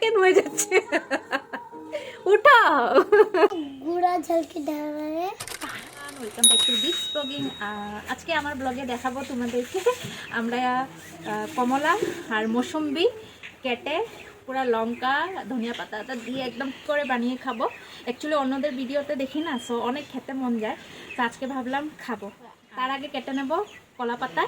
কেন হয়ে যাচ্ছে। উঠা গুড়া ঝলকি welcome back to this blogging আজকে আমার ব্লগে দেখাবো তোমাদেরকে আমরা কমলা আর মৌসম্বি কেটে পুরা লঙ্কা ধনিয়া পাতা দিয়ে একদম করে বানিয়ে খাব। অ্যাকচুয়ালি অন্যদের ভিডিওতে দেখি না সো অনেক খেতে মন যায়। তো আজকে ভাবলাম খাব। তার আগে কেটে নেব কলা পাতা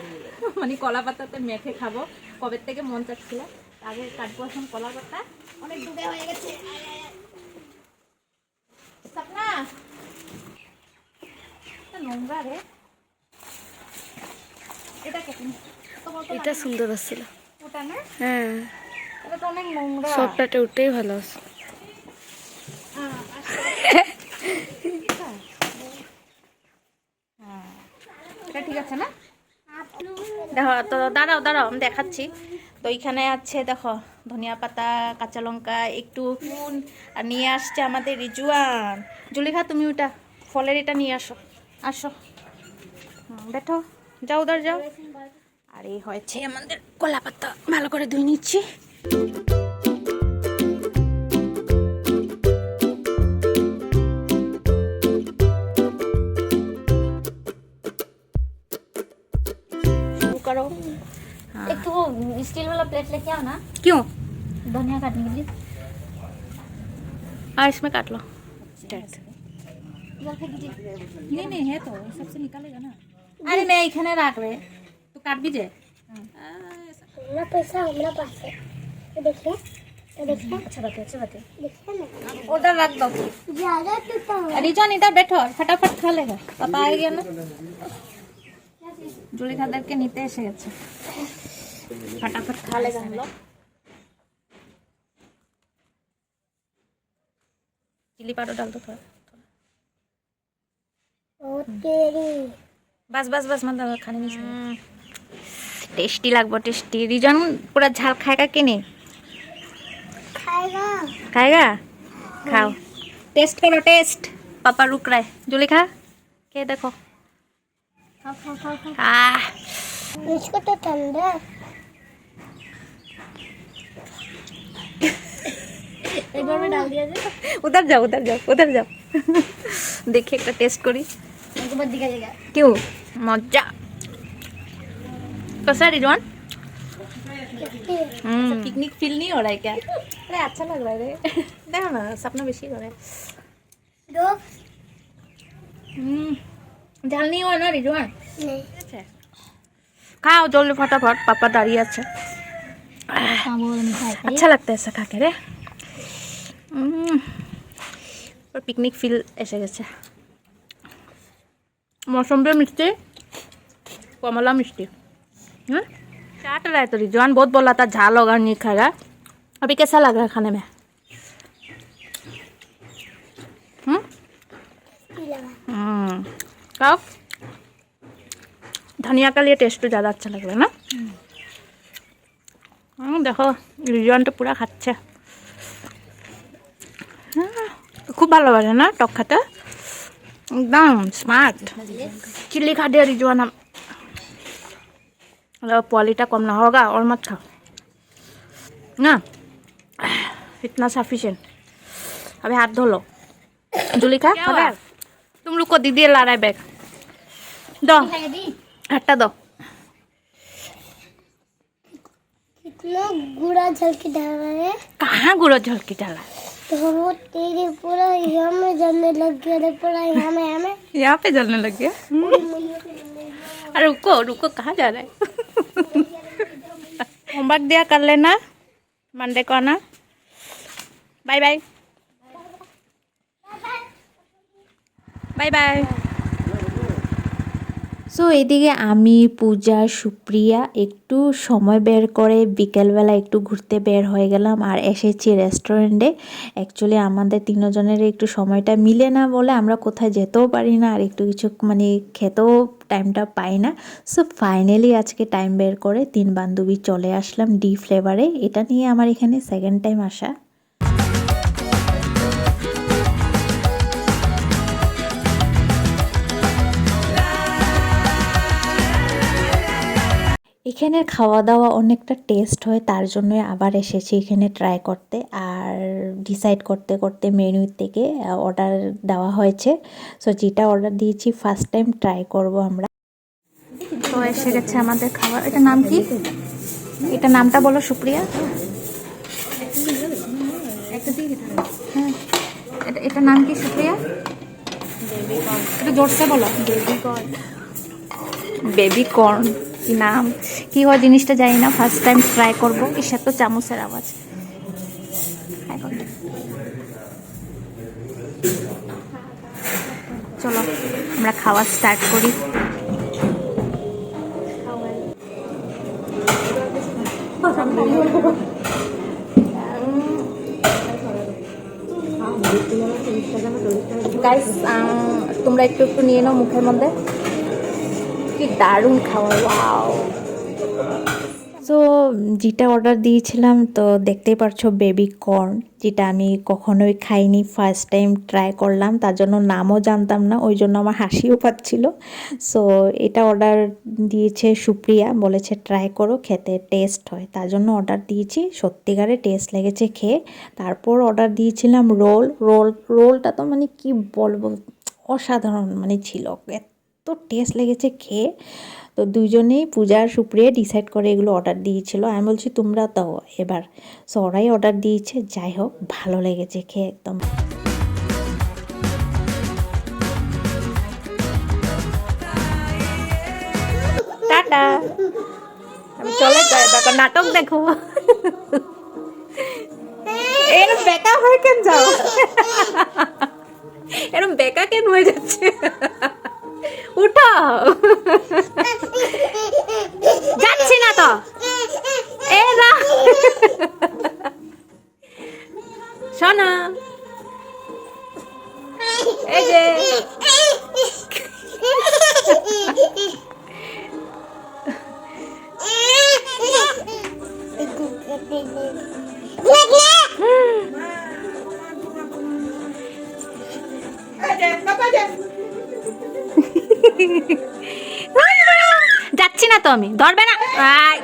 মানে কলা পাতাতে মেখে খাব। কবে থেকে মন চাচ্ছিল? আগে কাটবো এখন কলা পাতা অনেক ডুবে হয়ে গেছে। নোংরা রে। এটা কেটে এটা সুন্দর আসছিল। ওটা না? হ্যাঁ। এটা তো অনেক নোংরা। সবটাতে ওটাই ভালো আছে। হ্যাঁ, আচ্ছা। হ্যাঁ, এটা ঠিক আছে না? দেখো তো দাঁড়াও দাঁড়াও আমি দেখাচ্ছি। তো এইখানে আছে দেখো, ধনিয়া পাতা, কাঁচা লঙ্কা, একটু নুন, আর নিয়ে আসছে আমাদের রিজুয়ান জুলিখা তুমি ওটা ফলের এটা নিয়ে আসো আসো। বেঠো, যাও দার যাও। আর এই হয়েছে আমাদের কলা পাতা, ভালো করে ধুয়ে নিচ্ছি। वो स्टील वाला प्लेट लेके आओ ना क्यों धनिया काटने के लिए हाँ इसमें काट लो जल फेंक दीजिए नहीं नहीं है तो सबसे निकालेगा ना अरे मैं इखने राख रहे तो काट भी जाए हमरा पैसा हमरा पास है ये देखिए ये देखिए अच्छा बात है अच्छा बात है देखिए ना उधर रख दो ज्यादा टूटा हुआ रिजन इधर बैठो फटाफट खा लेगा पापा आ गया ना জুলি খাদেরকে নিতে এসে গেছে ফটাফট খা লেগা हम लोग चिली पाउडर डाल दो थोड़ा ओ तेरी बस बस बस मतलब खाने में टेस्टी লাগবো টেস্টি রিজন पूरा झाल खाएगा कि नहीं खाएगा खाएगा खाओ टेस्ट करो टेस्ट पापा रुक रहा है जूली खा के देखो खाओ खाओ उधर जाओ उधर जाओ उधर जाओ देखिए একটা টেস্ট করি उसके बाद दिखाइएगा क्यों मजा कैसा है रिजवान पिकनिक फील नहीं हो रहा है क्या अरे अच्छा लग रहा है रे देखो ना सपना बेशी हो रहा है दो हम्म, झाल नहीं हुआ ना रिजवान नहीं খাও জলদি ফটাফট পাপা দাঁড়িয়ে আছে हाँ वो मिठाई खाइए अच्छा लगता है ऐसा खा के रे উম, और पिकनिक फील এসে গেছে मौसम्बी मिष्टी कमला मिष्टी हाँ चाट रहा है तो रिजवान बहुत बोला था झाल होगा नहीं खाएगा अभी कैसा लग रहा है खाने में हम्म की लगा हम्म, कब धनिया का लिए टेस्ट तो ज़्यादा अच्छा लग रहा है ना হুম, দেখো রিজন তো পুরা খুব ভালোবাসে না টক খেতে একদম স্মার্ট चिल्ली खा दिया रिजवान हम अगर पॉलीटा कम ना होगा और मत खाओ ना इतना सफिशिएंट अभी हाथ धो लो जूली खा खा तुम रुको दीदी ला रहा है बैग दो खाएगा दी हट्टा दो कितना गुड़ा झलकी ढाला है कहाँ गुड़ो झलकी डाला है तो वो तेरी पूरा यहाँ में जलने लग गया रे पूरा यहाँ में यहाँ में। यहाँ पे जलने लग गया? अरे रुको रुको, कहाँ जा रहा है? होमवर्क दिया कर लेना मंडे को आना। Bye bye bye bye so এদিকে আমি, পূজা, সুপ্রিয়া একটু সময় বের করে বিকেলবেলা একটু ঘুরতে বের হয়ে গেলাম আর এসেছি রেস্টুরেন্টে অ্যাকচুয়ালি আমাদের তিনজনের একটু সময়টা মিলে না বলে আমরা কোথায় যেতেও পারি না আর একটু কিছু মানে খেতেও টাইমটা পাই না। সো ফাইনালি আজকে টাইম বের করে তিন বান্ধবী চলে আসলাম ডি ফ্লেভারে এটা নিয়ে আমার এখানে সেকেন্ড টাইম আসা। এখানের খাওয়া দাওয়া অনেকটা টেস্ট হয় তার জন্য আবার এসেছি এখানে ট্রাই করতে। আর ডিসাইড করতে করতে মেনু থেকে অর্ডার দেওয়া হয়েছে। সো যেটা অর্ডার দিয়েছি ফার্স্ট টাইম ট্রাই করব আমরা। তো এসে গেছে আমাদের খাবার। এটা নাম কি? এটা নামটা বলো সুপ্রিয়া। হ্যাঁ। এটা এটা নাম কি সুপ্রিয়া? জোরসে বলো। বেবি কর্ন বেবি কর্ন কি নাম কি হয় জিনিসটা জানি না ফার্স্ট টাইম ট্রাই করব। এসে তো চামচের আওয়াজ। চলো, আমরা খাওয়া স্টার্ট করি। গাইস তোমরা একটু একটু নিয়ে নাও মুখের মধ্যে। কি দারুণ খাওয়া ওয়াও সো যেটা অর্ডার দিয়েছিলাম, তো দেখতেই পারছ বেবি কর্ন যেটা আমি কখনোই খাইনি ফার্স্ট টাইম ট্রাই করলাম, তার জন্য নামও জানতাম না, ওই জন্য আমার হাসিও পাচ্ছিল। সো এটা অর্ডার দিয়েছে সুপ্রিয়া, বলেছে ট্রাই করো, খেতে টেস্ট হয়। তার জন্য অর্ডার দিয়েছি, সত্যিকারে টেস্ট লেগেছে খেয়ে। তারপর অর্ডার দিয়েছিলাম রোল রোল রোলটা তো মানে কি বলব, অসাধারণ মানে ছিল টেস্ট লেগেছে খেয়ে। তো দুজনেই পূজার সুপ্রিয়া ডিসাইড করে এগুলো অর্ডার দিয়েছিল। আমি বলছি, তোমরা দাও এবার। সো ওরাই অর্ডার দিয়েছে। যাই হোক, ভালো লেগেছে খেয়ে একদম। টাটা। চলে নাটক দেখো। এরম বেকা হয়ে কেন যাও? এরম বেকা কেন হয়ে যাচ্ছে? 到哈哈 তো আমি ধরবে না। আয়,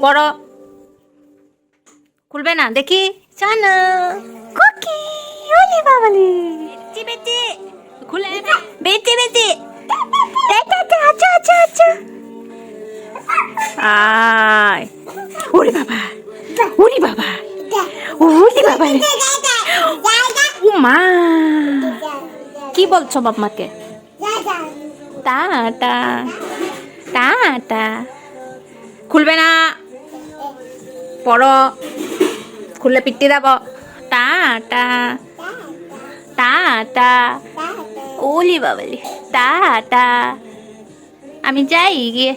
বড়। খুলবে না দেখি। জানা কুকি ওলি বাবালি বেটি বেটি খুলে বেটি বেটি আচ্ছা আচ্ছা আচ্ছা আচ্ছা। আয়। ওরে বাবা ওরে বাবা ওরে বাবা ও মা। কি বলছো বাপমাকে টাটা টাটা খুলবে না। পড়ো। খুললে পিটি দেব। টাটা টাটা ওলি বাবলি। টাটা আমি যাই গিয়ে।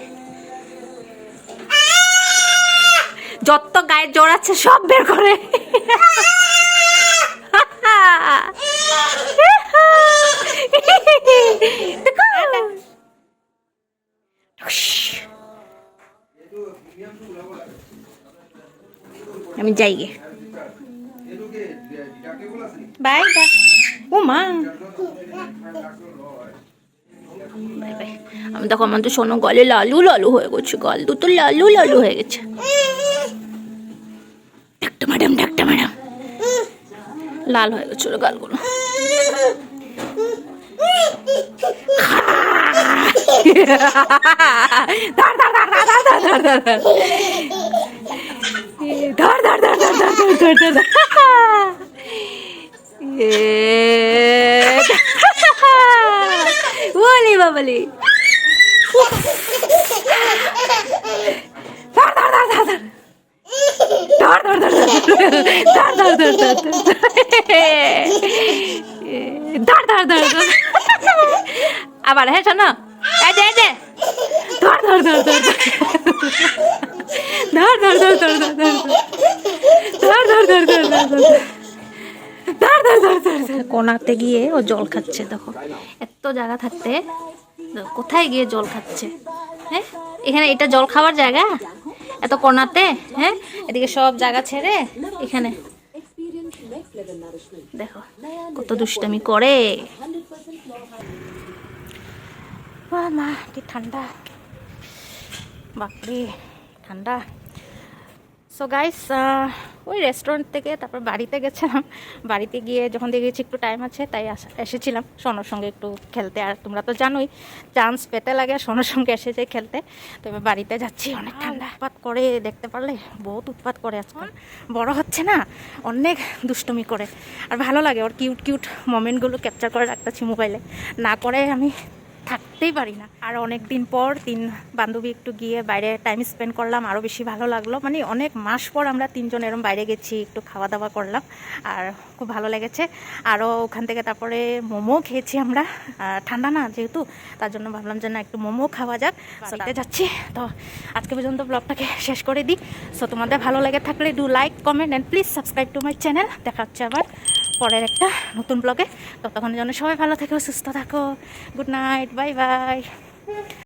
যত গায়ে জোর আছে সব বের করে। আমি যাই গে। Bye bye. ও মা। Bye bye. আমি দেখো, আমার তো শোনো, গলে লালু লালু হয়ে গেছে, গল দুটো লালু লালু হয়ে গেছে। ডাক্তার ম্যাডাম ডাক্তার ম্যাডাম লাল হয়ে গেছিল গালগুলো। ধর ধর ধর ধর ধর ধর ধর ধর ধর ধর ধর ধর ধর ধর ধর ধর ধর ওলি বাবলি ধর ধর ধর ধর ধর ধর ধর ধর ধর ধর ধর ধর ধর ধর ধর ধর ধর ধর আবার হ্যাঁ শোনো এই যে এই যে ধর ধর ধর ধর ধর ধর ধর ধর ধর ধর ধর ধর ধর ধর ধর ধর কোনাতে গিয়ে ও জল খাচ্ছে দেখো এত জায়গা থাকতে কোথায় গিয়ে জল খাচ্ছে হ্যাঁ এখানে এটা জল খাওয়ার জায়গা এত কোনাতে হ্যাঁ এদিকে সব জায়গা ছেড়ে এখানে দেখো কত দুষ্টামি করে মা কি ঠান্ডা বাপরে ঠান্ডা সো গাইস ওই রেস্টুরেন্ট থেকে তারপর বাড়িতে গেছিলাম। বাড়িতে গিয়ে যখন দেখেছি একটু টাইম আছে তাই এসেছিলাম। সোনোর সঙ্গে একটু খেলতে। আর তোমরা তো জানোই চান্স পেতে লাগে সোনোর সঙ্গে এসে এসেছে খেলতে। তো এবার বাড়িতে যাচ্ছি অনেক ঠান্ডা। উৎপাত করে দেখতে পারলে বহুত উৎপাত করে আজকাল। বড় হচ্ছে না অনেক দুষ্টুমি করে। আর ভালো লাগে ওর কিউট কিউট মোমেন্টগুলো ক্যাপচার করে রাখতেছি মোবাইলে না করে আমি থাকতেই পারি না। আর অনেক দিন পর তিন বান্ধবী একটু গিয়ে বাইরে টাইম স্পেন্ড করলাম আরও বেশি ভালো লাগল। মানে অনেক মাস পর আমরা তিনজন এরম বাইরে গেছি একটু খাওয়া দাওয়া করলাম আর খুব ভালো লেগেছে। আরও ওখান থেকে তারপরে মোমো খেয়েছি আমরা। ঠান্ডা না যেহেতু তার জন্য ভাবলাম যে না একটু মোমো খাওয়া যাক। বাড়িতে যাচ্ছি। তো আজকে পর্যন্ত ব্লগটাকে শেষ করে দিই। সো তোমাদের ভালো লেগে থাকলে do like comment and please subscribe to my channel দেখা হচ্ছে আবার। পরের একটা নতুন ব্লগে ততক্ষণের জন্য সবাই ভালো থেকো, সুস্থ থাকো। Good night bye bye